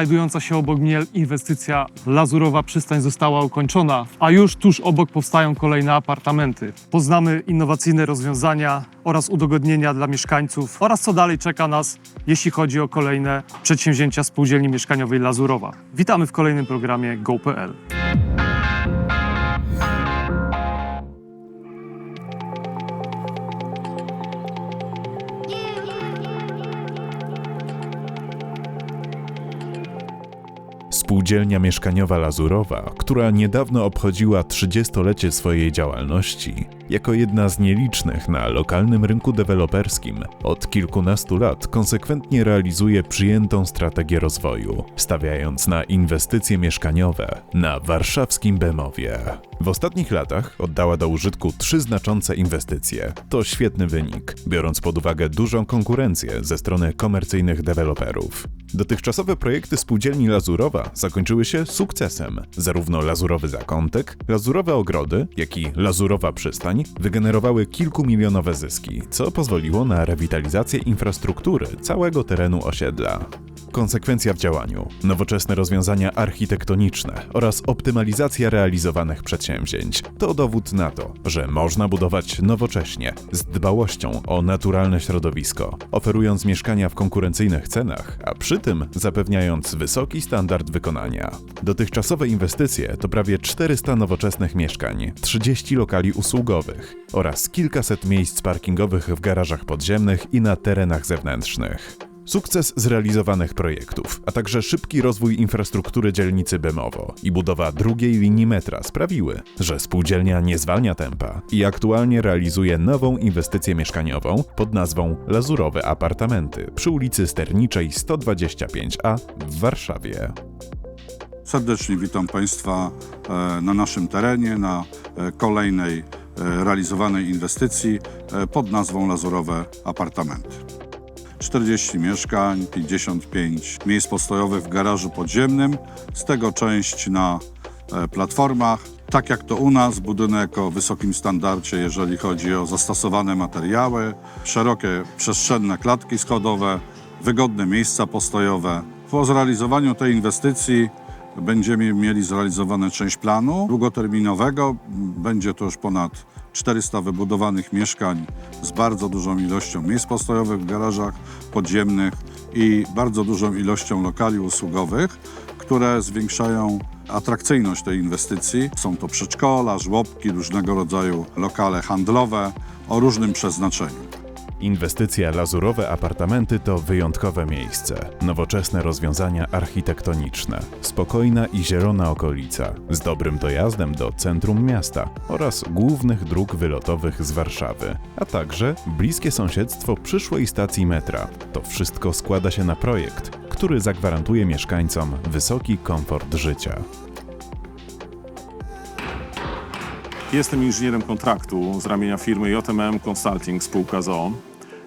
Znajdująca się obok mnie inwestycja Lazurowa Przystań została ukończona, a już tuż obok powstają kolejne apartamenty. Poznamy innowacyjne rozwiązania oraz udogodnienia dla mieszkańców oraz co dalej czeka nas, jeśli chodzi o kolejne przedsięwzięcia spółdzielni mieszkaniowej Lazurowa. Witamy w kolejnym programie GoPL. Spółdzielnia mieszkaniowa Lazurowa, która niedawno obchodziła 30-lecie swojej działalności, jako jedna z nielicznych na lokalnym rynku deweloperskim, od kilkunastu lat konsekwentnie realizuje przyjętą strategię rozwoju, stawiając na inwestycje mieszkaniowe na warszawskim Bemowie. W ostatnich latach oddała do użytku trzy znaczące inwestycje. To świetny wynik, biorąc pod uwagę dużą konkurencję ze strony komercyjnych deweloperów. Dotychczasowe projekty spółdzielni Lazurowa zakończyły się sukcesem. Zarówno Lazurowy Zakątek, Lazurowe Ogrody, jak i Lazurowa Przystań wygenerowały kilkumilionowe zyski, co pozwoliło na rewitalizację infrastruktury całego terenu osiedla. Konsekwencja w działaniu, nowoczesne rozwiązania architektoniczne oraz optymalizacja realizowanych przedsięwzięć to dowód na to, że można budować nowocześnie, z dbałością o naturalne środowisko, oferując mieszkania w konkurencyjnych cenach, a przy tym zapewniając wysoki standard wykonania. Dotychczasowe inwestycje to prawie 400 nowoczesnych mieszkań, 30 lokali usługowych oraz kilkaset miejsc parkingowych w garażach podziemnych i na terenach zewnętrznych. Sukces zrealizowanych projektów, a także szybki rozwój infrastruktury dzielnicy Bemowo i budowa drugiej linii metra sprawiły, że spółdzielnia nie zwalnia tempa i aktualnie realizuje nową inwestycję mieszkaniową pod nazwą Lazurowe Apartamenty przy ulicy Sterniczej 125A w Warszawie. Serdecznie witam Państwa e, na naszym terenie, na e, kolejnej e, realizowanej inwestycji pod nazwą Lazurowe Apartamenty. 40 mieszkań, 55 miejsc postojowych w garażu podziemnym, z tego część na e, platformach. Tak jak to u nas, budynek o wysokim standardzie, jeżeli chodzi o zastosowane materiały, szerokie przestrzenne klatki schodowe, wygodne miejsca postojowe. Po zrealizowaniu tej inwestycji będziemy mieli zrealizowane część planu długoterminowego. Będzie to już ponad 400 wybudowanych mieszkań z bardzo dużą ilością miejsc postojowych w garażach podziemnych i bardzo dużą ilością lokali usługowych, które zwiększają atrakcyjność tej inwestycji. Są to przedszkola, żłobki, różnego rodzaju lokale handlowe o różnym przeznaczeniu. Inwestycja Lazurowe Apartamenty to wyjątkowe miejsce, nowoczesne rozwiązania architektoniczne, spokojna i zielona okolica, z dobrym dojazdem do centrum miasta oraz głównych dróg wylotowych z Warszawy, a także bliskie sąsiedztwo przyszłej stacji metra. To wszystko składa się na projekt, który zagwarantuje mieszkańcom wysoki komfort życia. Jestem inżynierem kontraktu z ramienia firmy JMM Consulting spółka ZOO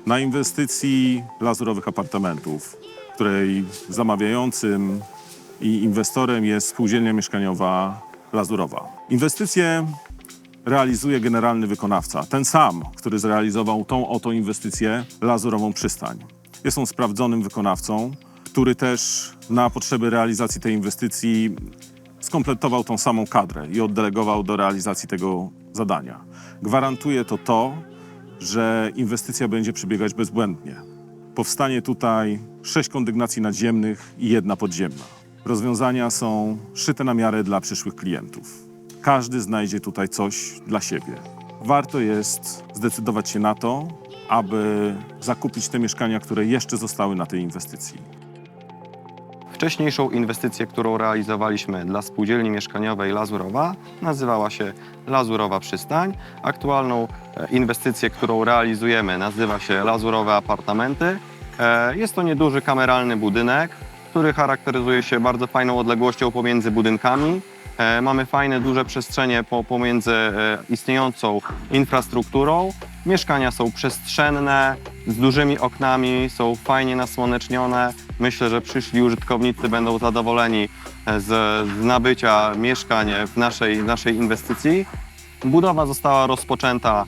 na inwestycji lazurowych apartamentów, której zamawiającym i inwestorem jest spółdzielnia mieszkaniowa Lazurowa. Inwestycję realizuje generalny wykonawca, ten sam, który zrealizował tą oto inwestycję Lazurową Przystań. Jest on sprawdzonym wykonawcą, który też na potrzeby realizacji tej inwestycji skompletował tą samą kadrę i oddelegował do realizacji tego zadania. Gwarantuje to to, że inwestycja będzie przebiegać bezbłędnie. Powstanie tutaj sześć kondygnacji nadziemnych i jedna podziemna. Rozwiązania są szyte na miarę dla przyszłych klientów. Każdy znajdzie tutaj coś dla siebie. Warto jest zdecydować się na to, aby zakupić te mieszkania, które jeszcze zostały na tej inwestycji. Wcześniejszą inwestycję, którą realizowaliśmy dla spółdzielni mieszkaniowej Lazurowa, nazywała się Lazurowa Przystań. Aktualną e, inwestycję, którą realizujemy, nazywa się Lazurowe Apartamenty. E, Jest to nieduży kameralny budynek, który charakteryzuje się bardzo fajną odległością pomiędzy budynkami. E, Mamy fajne, duże przestrzenie po, pomiędzy istniejącą infrastrukturą. Mieszkania są przestrzenne, z dużymi oknami, są fajnie nasłonecznione. Myślę, że przyszli użytkownicy będą zadowoleni z, z nabycia mieszkań w naszej, naszej inwestycji. Budowa została rozpoczęta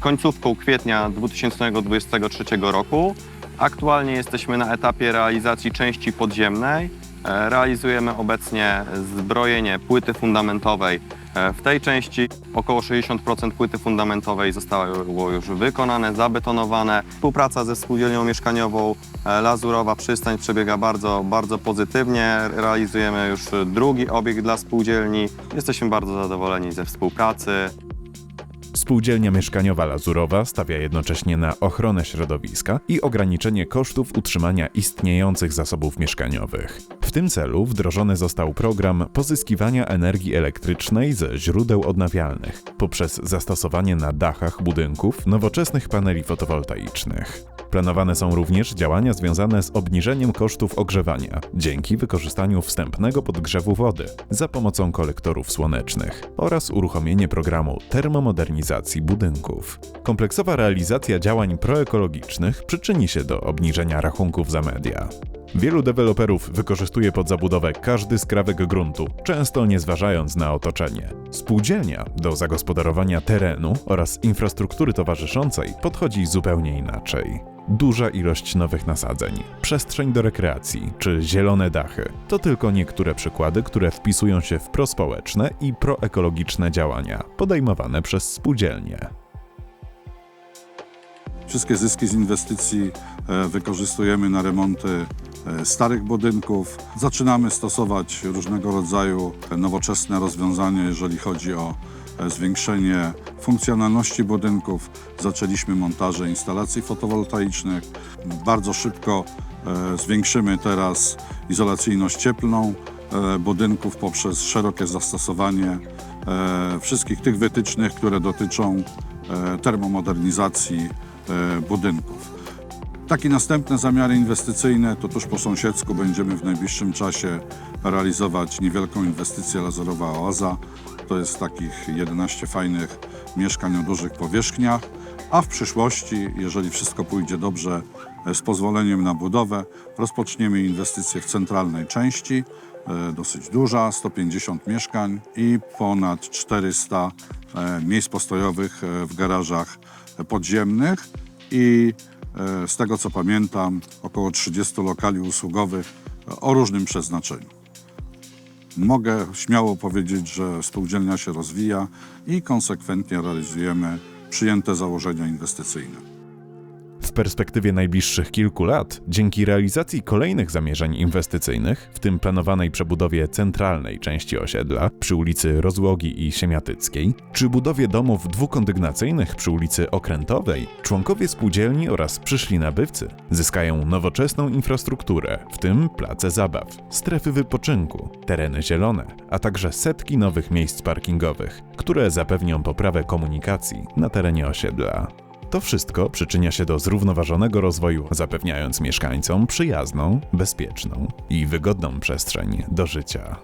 końcówką kwietnia 2023 roku. Aktualnie jesteśmy na etapie realizacji części podziemnej. E, Realizujemy obecnie zbrojenie płyty fundamentowej. E, W tej części około 60% płyty fundamentowej zostało już wykonane, zabetonowane. Współpraca ze spółdzielnią mieszkaniową e, Lazurowa Przystań przebiega bardzo, bardzo pozytywnie. Realizujemy już drugi obiekt dla spółdzielni. Jesteśmy bardzo zadowoleni ze współpracy. Spółdzielnia mieszkaniowa Lazurowa stawia jednocześnie na ochronę środowiska i ograniczenie kosztów utrzymania istniejących zasobów mieszkaniowych. W tym celu wdrożony został program pozyskiwania energii elektrycznej ze źródeł odnawialnych poprzez zastosowanie na dachach budynków nowoczesnych paneli fotowoltaicznych. Planowane są również działania związane z obniżeniem kosztów ogrzewania dzięki wykorzystaniu wstępnego podgrzewu wody za pomocą kolektorów słonecznych oraz uruchomienie programu termomodernizacji budynków. Kompleksowa realizacja działań proekologicznych przyczyni się do obniżenia rachunków za media. Wielu deweloperów wykorzystuje pod zabudowę każdy skrawek gruntu, często nie zważając na otoczenie. Spółdzielnia do zagospodarowania terenu oraz infrastruktury towarzyszącej podchodzi zupełnie inaczej. Duża ilość nowych nasadzeń, przestrzeń do rekreacji czy zielone dachy to tylko niektóre przykłady, które wpisują się w prospołeczne i proekologiczne działania podejmowane przez spółdzielnie. Wszystkie zyski z inwestycji e, wykorzystujemy na remonty e, starych budynków. Zaczynamy stosować różnego rodzaju nowoczesne rozwiązania, jeżeli chodzi o e, zwiększenie funkcjonalności budynków. Zaczęliśmy montaże instalacji fotowoltaicznych. Bardzo szybko e, zwiększymy teraz izolacyjność cieplną e, budynków poprzez szerokie zastosowanie e, wszystkich tych wytycznych, które dotyczą e, termomodernizacji e, budynków. Takie następne zamiary inwestycyjne to tuż po sąsiedzku będziemy w najbliższym czasie realizować niewielką inwestycję lazerowa Oaza. To jest takich 11 fajnych mieszkań o dużych powierzchniach, a w przyszłości, jeżeli wszystko pójdzie dobrze, e, z pozwoleniem na budowę, rozpoczniemy inwestycje w centralnej części, e, dosyć duża, 150 mieszkań i ponad 400 e, miejsc postojowych e, w garażach podziemnych i e, z tego co pamiętam około 30 lokali usługowych e, o różnym przeznaczeniu. Mogę śmiało powiedzieć, że spółdzielnia się rozwija i konsekwentnie realizujemy przyjęte założenia inwestycyjne. W perspektywie najbliższych kilku lat, dzięki realizacji kolejnych zamierzeń inwestycyjnych, w tym planowanej przebudowie centralnej części osiedla przy ulicy Rozłogi i Siemiatyckiej, czy budowie domów dwukondygnacyjnych przy ulicy Okrętowej, członkowie spółdzielni oraz przyszli nabywcy zyskają nowoczesną infrastrukturę, w tym place zabaw, strefy wypoczynku, tereny zielone, a także setki nowych miejsc parkingowych, które zapewnią poprawę komunikacji na terenie osiedla. To wszystko przyczynia się do zrównoważonego rozwoju, zapewniając mieszkańcom przyjazną, bezpieczną i wygodną przestrzeń do życia.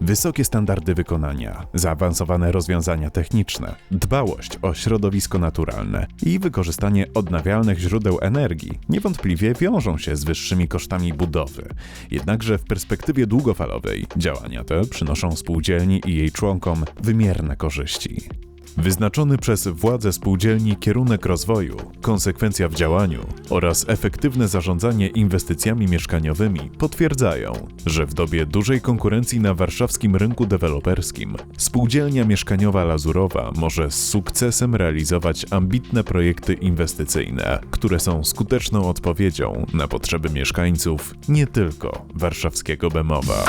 Wysokie standardy wykonania, zaawansowane rozwiązania techniczne, dbałość o środowisko naturalne i wykorzystanie odnawialnych źródeł energii niewątpliwie wiążą się z wyższymi kosztami budowy. Jednakże w perspektywie długofalowej działania te przynoszą spółdzielni i jej członkom wymierne korzyści. Wyznaczony przez władze spółdzielni kierunek rozwoju, konsekwencja w działaniu oraz efektywne zarządzanie inwestycjami mieszkaniowymi potwierdzają, że w dobie dużej konkurencji na warszawskim rynku deweloperskim spółdzielnia mieszkaniowa Lazurowa może z sukcesem realizować ambitne projekty inwestycyjne, które są skuteczną odpowiedzią na potrzeby mieszkańców nie tylko warszawskiego Bemowa.